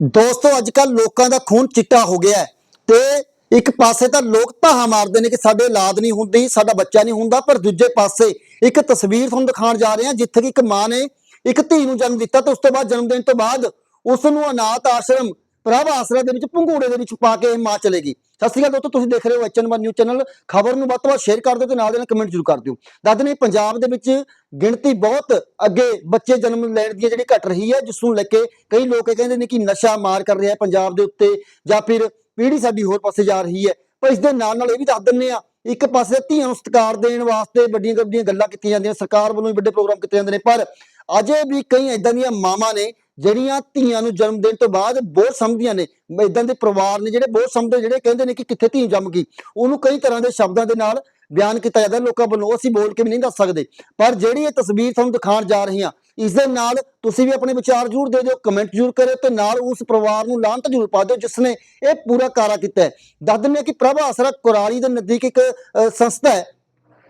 ਦੋਸਤੋ ਅੱਜ ਕੱਲ ਲੋਕਾਂ ਦਾ ਖੂਨ ਚਿੱਟਾ ਹੋ ਗਿਆ ਹੈ ਤੇ ਇੱਕ ਪਾਸੇ ਤਾਂ ਲੋਕ ਧਾਹਾਂ ਮਾਰਦੇ ਨੇ ਕਿ ਸਾਡੇ ਔਲਾਦ ਨਹੀਂ ਹੁੰਦੀ, ਸਾਡਾ ਬੱਚਾ ਨਹੀਂ ਹੁੰਦਾ, ਪਰ ਦੂਜੇ ਪਾਸੇ ਇੱਕ ਤਸਵੀਰ ਤੁਹਾਨੂੰ ਦਿਖਾਉਣ ਜਾ ਰਹੇ ਹਾਂ, ਜਿੱਥੇ ਕਿ ਇੱਕ ਮਾਂ ਨੇ ਇੱਕ ਧੀ ਨੂੰ ਜਨਮ ਦਿੱਤਾ ਤੇ ਉਸ ਤੋਂ ਬਾਅਦ ਜਨਮ ਦੇਣ ਤੋਂ ਬਾਅਦ ਉਸ ਨੂੰ ਅਨਾਥ ਆਸ਼ਰਮ ਪ੍ਰਭ ਆਸਰਾ ਦੇ ਵਿੱਚ ਭੰਗੂੜੇ ਦੇ ਵਿੱਚ ਪਾ ਕੇ ਮਾਂ ਚਲੇਗੀ। ਸਤਿ ਸ਼੍ਰੀ ਅਕਾਲ ਦੋਸਤੋ, ਤੁਸੀਂ ਦੇਖ ਰਹੇ ਹੋ ਐਚਐਨ1 ਨਿਊਜ਼ ਚੈਨਲ ਖਬਰ ਨੂੰ ਵੱਧ ਤੋਂ ਵੱਧ ਸ਼ੇਅਰ ਕਰ ਦਿਓ ਤੇ ਨਾਲ ਦੇ ਨਾਲ ਕਮੈਂਟ ਜ਼ਰੂਰ ਕਰ ਦਿਓ। ਦੱਸਦੇ ਨੇ ਪੰਜਾਬ ਦੇ ਵਿੱਚ ਗਿਣਤੀ ਬਹੁਤ ਅੱਗੇ ਬੱਚੇ ਜਨਮ ਲੈਣ ਦੀ ਜਿਹੜੀ ਘਟ ਰਹੀ ਹੈ, ਜਿਸ ਨੂੰ ਲੈ ਕੇ ਕਈ ਲੋਕ ਇਹ ਕਹਿੰਦੇ ਨੇ ਕਿ ਨਸ਼ਾ ਮਾਰ ਕਰ ਰਿਹਾ ਹੈ ਪੰਜਾਬ ਦੇ ਉੱਤੇ, ਜਾਂ ਫਿਰ ਪੀੜੀ ਸਾਡੀ ਹੋਰ ਪਾਸੇ ਜਾ ਰਹੀ ਹੈ। ਪਰ ਇਸ ਦੇ ਨਾਲ ਨਾਲ ਇਹ ਵੀ ਦੱਸ ਦਿੰਨੇ ਆ ਇੱਕ ਪਾਸੇ ਧੀਆਂ ਨੂੰ ਸਤਿਕਾਰ ਦੇਣ ਵਾਸਤੇ ਵੱਡੀਆਂ ਵੱਡੀਆਂ ਗੱਲਾਂ ਕੀਤੀਆਂ ਜਾਂਦੀਆਂ ਸਰਕਾਰ ਵੱਲੋਂ ਵੀ ਵੱਡੇ ਪ੍ਰੋਗਰਾਮ ਕੀਤੇ ਜਾਂਦੇ ਨੇ, ਪਰ ਅਜੇ ਵੀ ਕਈ ਇਦਾਂ ਦੀਆਂ ਮਾਵਾਂ ਨੇ ਜਿਹੜੀਆਂ ਧੀਆਂ ਨੂੰ ਜਨਮ ਦੇਣ ਤੋਂ ਬਾਅਦ ਬਹੁਤ ਸਮਝਦੀਆਂ ਨੇ ਇਦਾਂ ਦੇ ਪਰਿਵਾਰ ਨੇ ਜਿਹੜੇ ਬਹੁਤ ਸਮਝਦੇ ਜਿਹੜੇ ਕਹਿੰਦੇ ਨੇ ਕਿ ਕਿੱਥੇ ਧੀ ਜੰਮ ਗਈ ਉਹਨੂੰ ਕਈ ਤਰ੍ਹਾਂ ਦੇ ਸ਼ਬਦਾਂ ਦੇ ਨਾਲ ਬਿਆਨ ਕੀਤਾ ਜਾਂਦਾ ਲੋਕਾਂ ਵੱਲੋਂ ਅਸੀਂ ਬੋਲ ਕੇ ਵੀ ਨਹੀਂ ਦੱਸ ਸਕਦੇ। ਪਰ ਜਿਹੜੀ ਇਹ ਤਸਵੀਰ ਤੁਹਾਨੂੰ ਦਿਖਾਉਣ ਜਾ ਰਹੀ ਹਾਂ ਇਸ ਦੇ ਨਾਲ ਤੁਸੀਂ ਵੀ ਆਪਣੇ ਵਿਚਾਰ ਜ਼ਰੂਰ ਦੇ ਦਿਓ ਕਮੈਂਟ ਜ਼ਰੂਰ ਕਰਿਓ ਤੇ ਨਾਲ ਉਸ ਪਰਿਵਾਰ ਨੂੰ ਲਾਂਤ ਜ਼ਰੂਰ ਪਾ ਦਿਓ ਜਿਸ ਨੇ ਇਹ ਪੂਰਾ ਕਾਰਾ ਕੀਤਾ ਹੈ। ਦੱਸ ਦਿੰਦੇ ਕਿ ਪ੍ਰਭਾ ਆਸਰਾ ਕੁਰਾਲੀ ਦੇ ਨਜ਼ਦੀਕ ਇੱਕ ਅ, ਸੰਸਥਾ ਹੈ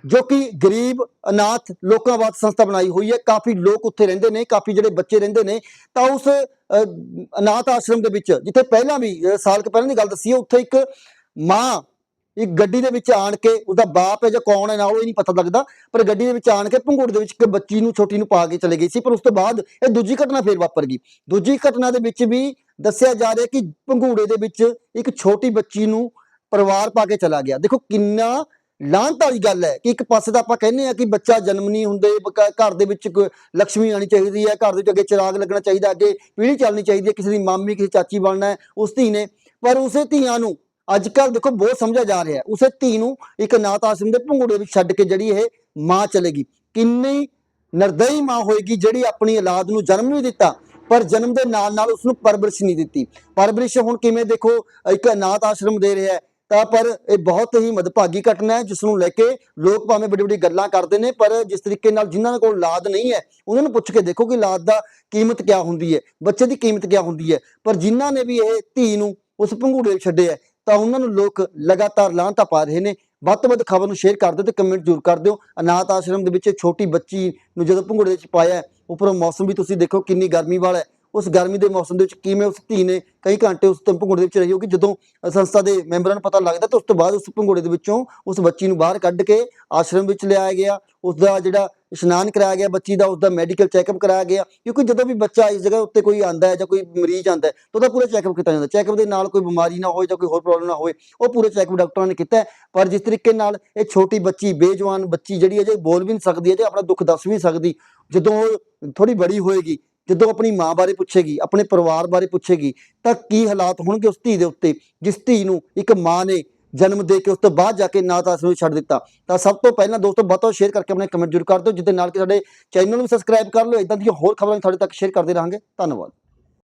ਜੋ ਕਿ ਗਰੀਬ, ਅਨਾਥ ਲੋਕਾਂ ਵਾਸਤੇ ਸੰਸਥਾ ਬਣਾਈ ਹੋਈ ਹੈ। ਕਾਫੀ ਲੋਕ ਉੱਥੇ ਰਹਿੰਦੇ ਨੇ, ਕਾਫੀ ਜਿਹੜੇ ਬੱਚੇ ਰਹਿੰਦੇ ਨੇ, ਤਾਂ ਉਸ ਅਨਾਥ ਆਸ਼ਰਮ ਦੇ ਵਿੱਚ, ਜਿੱਥੇ ਪਹਿਲਾਂ ਵੀ ਸਾਲ ਕੁ ਪਹਿਲਾਂ ਦੀ ਗੱਲ ਦੱਸੀ ਹੈ ਉੱਥੇ ਇੱਕ ਮਾਂ, ਇੱਕ ਗੱਡੀ ਦੇ ਵਿੱਚ ਆਣ ਕੇ ਉਹਦਾ ਬਾਪ ਹੈ ਜਾਂ ਕੌਣ ਹੈ ਨਾ, ਉਹ ਨਹੀਂ ਪਤਾ ਲੱਗਦਾ, ਪਰ ਗੱਡੀ ਦੇ ਵਿੱਚ ਆਣ ਕੇ ਭੰਗੂੜ ਦੇ ਵਿੱਚ ਇੱਕ ਬੱਚੀ ਨੂੰ, ਛੋਟੀ ਨੂੰ ਪਾ ਕੇ ਚਲੇ ਗਈ ਸੀ, ਪਰ ਉਸ ਤੋਂ ਬਾਅਦ ਇਹ ਦੂਜੀ ਘਟਨਾ ਫੇਰ ਵਾਪਰ ਗਈ। ਦੂਜੀ ਘਟਨਾ ਦੇ ਵਿੱਚ ਵੀ ਦੱਸਿਆ ਜਾ ਰਿਹਾ ਕਿ ਭੰਗੂੜੇ ਦੇ ਵਿੱਚ ਇੱਕ ਛੋਟੀ ਬੱਚੀ ਨੂੰ ਪਰਿਵਾਰ ਪਾ ਕੇ ਚਲਾ ਗਿਆ। ਦੇਖੋ ਕਿੰਨਾ ਲਾਂਤ ਵਾਲੀ ਗੱਲ ਹੈ ਕਿ ਇੱਕ ਪਾਸੇ ਤਾਂ ਆਪਾਂ ਕਹਿੰਦੇ ਆ ਕਿ ਬੱਚਾ ਜਨਮ ਨਹੀਂ ਹੁੰਦੇ ਬਕ- ਘਰ ਦੇ ਵਿੱਚ ਕੋਈ ਲక్ష్ਮੀ ਆਣੀ ਚਾਹੀਦੀ ਹੈ, ਘਰ ਦੇ ਵਿੱਚ ਅੱਗੇ ਚਿਰਾਗ ਲੱਗਣਾ ਚਾਹੀਦਾ, ਅੱਗੇ ਪੀੜ੍ਹੀ ਚੱਲਣੀ ਚਾਹੀਦੀ ਹੈ, ਕਿਸੇ ਦੀ ਮਾਮੀ, ਕਿਸੇ ਚਾਚੀ ਬਣਨਾ ਹੈ, ਉਸ ਧੀ ਨੇ। ਪਰ ਉਸੇ ਧੀਆਂ ਨੂੰ ਅੱਜ ਕੱਲ ਦੇਖੋ ਬਹੁਤ ਸਮਝਿਆ ਜਾ ਰਿਹਾ ਉਸੇ ਧੀ ਨੂੰ ਇੱਕ ਅਨਾਥ ਆਸ਼ਰਮ ਦੇ ਭੰਗੂੜੇ ਵਿੱਚ ਛੱਡ ਕੇ ਜਿਹੜੀ ਇਹ ਮਾਂ ਚਲੇਗੀ। ਕਿੰਨੀ ਨਿਰਦਈ ਮਾਂ ਹੋਏਗੀ ਜਿਹੜੀ ਆਪਣੀ ਔਲਾਦ ਨੂੰ ਜਨਮ ਨਹੀਂ ਦਿੱਤਾ, ਪਰ ਜਨਮ ਦੇ ਨਾਲ ਨਾਲ ਉਸ ਨੂੰ ਪਰਵਰਿਸ਼ ਨਹੀਂ ਦਿੱਤੀ। ਪਰਵਰਿਸ਼ ਹੁਣ ਕਿਵੇਂ ਦੇਖੋ, ਇੱਕ ਅਨਾਥ ਆਸ਼ਰਮ ਦੇ ਰਿਹਾ ਹੈ ਤਾਂ ਪਰ ਇਹ ਬਹੁਤ ਹੀ ਮਦਭਾਗੀ ਘਟਨਾ ਹੈ ਜਿਸ ਨੂੰ ਲੈ ਕੇ ਲੋਕ ਭਾਵੇਂ ਵੱਡੀ ਵੱਡੀ ਗੱਲਾਂ ਕਰਦੇ ਨੇ ਪਰ ਜਿਸ ਤਰੀਕੇ ਨਾਲ ਜਿਨ੍ਹਾਂ ਕੋਲ ਲਾਦ ਨਹੀਂ ਹੈ ਉਹਨਾਂ ਨੂੰ ਪੁੱਛ ਕੇ ਦੇਖੋ ਕਿ ਲਾਦ ਦਾ ਕੀਮਤ ਕਿਆ ਹੁੰਦੀ ਹੈ ਬੱਚੇ ਦੀ ਕੀਮਤ ਕਿਆ ਹੁੰਦੀ ਹੈ। ਪਰ ਜਿਨ੍ਹਾਂ ਨੇ ਵੀ ਇਹ ਧੀ ਨੂੰ ਉਸ ਭੰਗੂੜੇ ਛੱਡਿਆ ਤਾਂ ਉਹਨਾਂ ਨੂੰ ਲੋਕ ਲਗਾਤਾਰ ਲਾਂਤਾ ਪਾ ਰਹੇ ਨੇ। ਵੱਧ ਤੋਂ ਵੱਧ ਖਬਰ ਨੂੰ ਸ਼ੇਅਰ ਕਰ ਦਿਓ ਤੇ ਕਮੈਂਟ ਜ਼ਰੂਰ ਕਰ ਦਿਓ। ਅਨਾਥ ਆਸ਼ਰਮ ਦੇ ਵਿੱਚ ਛੋਟੀ ਬੱਚੀ ਨੂੰ ਜਦੋਂ ਭੰਗੂੜੇ ਵਿੱਚ ਪਾਇਆ ਹੈ, ਉੱਪਰੋਂ ਮੌਸਮ ਵੀ ਤੁਸੀਂ ਦੇਖੋ ਕਿੰਨੀ ਗਰਮੀ ਵਾਲਾ ਹੈ। ਉਸ ਗਰਮੀ ਦੇ ਮੌਸਮ ਦੇ ਵਿੱਚ ਕਿਵੇਂ ਉਸ ਧੀ ਨੇ ਕਈ ਘੰਟੇ ਉਸ ਤੋਂ ਦੇ ਵਿੱਚ ਰਹੀ ਹੋਗੀ ਜਦੋਂ ਸੰਸਥਾ ਦੇ ਮੈਂਬਰਾਂ ਨੂੰ ਪਤਾ ਲੱਗਦਾ ਤਾਂ ਉਸ ਤੋਂ ਬਾਅਦ ਉਸ ਭੰਗੂੜੇ ਦੇ ਵਿੱਚੋਂ ਉਸ ਬੱਚੀ ਨੂੰ ਬਾਹਰ ਕੱਢ ਕੇ ਆਸ਼ਰਮ ਵਿੱਚ ਲਿਆਇਆ ਗਿਆ, ਉਸ ਦਾ ਜਿਹੜਾ ਇਸ਼ਨਾਨ ਕਰਾਇਆ ਗਿਆ, ਬੱਚੀ ਦਾ ਉਸ ਦਾ ਮੈਡੀਕਲ ਚੈੱਕਅਪ ਕਰਾਇਆ ਗਿਆ, ਕਿਉਂਕਿ ਜਦੋਂ ਵੀ ਬੱਚਾ ਇਸ ਜਗ੍ਹਾ ਉੱਤੇ ਕੋਈ ਆਂਦਾ ਹੈ ਜਾਂ ਕੋਈ ਮਰੀਜ਼ ਆਂਦਾ ਹੈ, ਤਾਂ ਉਹਦਾ ਪੂਰਾ ਚੈੱਕਅਪ ਕੀਤਾ ਜਾਂਦਾ ਚੈੱਕਅਪ ਦੇ ਨਾਲ ਕੋਈ ਬਿਮਾਰੀ ਨਾ ਹੋਏ ਜਾਂ ਕੋਈ ਹੋਰ ਪ੍ਰੋਬਲਮ ਨਾ ਹੋਏ, ਉਹ ਪੂਰਾ ਚੈੱਕਅਪ ਡਾਕਟਰਾਂ ਨੇ ਕੀਤਾ ਪਰ ਜਿਸ ਤਰੀਕੇ ਨਾਲ ਇਹ ਛੋਟੀ ਬੱਚੀ, ਬੇਜਵਾਨ ਬੱਚੀ ਜਿਹੜੀ ਹੈ, ਜੇ ਬੋਲ ਵੀ ਨਹੀਂ ਸਕਦੀ ਹੈ ਜੇ ਆਪਣਾ ਦੁੱਖ ਦੱਸ ਵੀ ਨਹੀਂ ਸਕਦੀ, ਜਦੋਂ ਉਹ ਥੋੜੀ ਬੜੀ ਹੋਏਗੀ ਜਦੋਂ ਆਪਣੀ ਮਾਂ ਬਾਰੇ ਪੁੱਛੇਗੀ, ਆਪਣੇ ਪਰਿਵਾਰ ਬਾਰੇ ਪੁੱਛੇਗੀ, ਤਾਂ ਕੀ ਹਾਲਾਤ ਹੋਣਗੇ ਉਸ ਧੀ ਦੇ ਉੱਤੇ, ਜਿਸ ਧੀ ਨੂੰ ਇੱਕ ਮਾਂ ਨੇ ਜਨਮ ਦੇ ਕੇ ਉਸ ਤੋਂ ਬਾਅਦ ਜਾ ਕੇ ਨਾਥ ਆਸ਼ਰਮ ਨੂੰ ਛੱਡ ਦਿੱਤਾ। ਤਾਂ ਸਭ ਤੋਂ ਪਹਿਲਾਂ ਦੋਸਤੋ, ਵੱਧ ਸ਼ੇਅਰ ਕਰਕੇ ਆਪਣੇ ਕਮੈਂਟ ਜ਼ਰੂਰ ਕਰ ਦਿਓ ਜਿੱਦੇ ਨਾਲ ਕਿ ਸਾਡੇ ਚੈਨਲ ਨੂੰ ਸਬਸਕ੍ਰਾਈਬ ਕਰ ਲਓ ਇਦਾਂ ਦੀਆਂ ਹੋਰ ਖਬਰਾਂ ਤੁਹਾਡੇ ਤੱਕ ਸ਼ੇਅਰ ਕਰਦੇ ਰਹਾਂਗੇ। ਧੰਨਵਾਦ।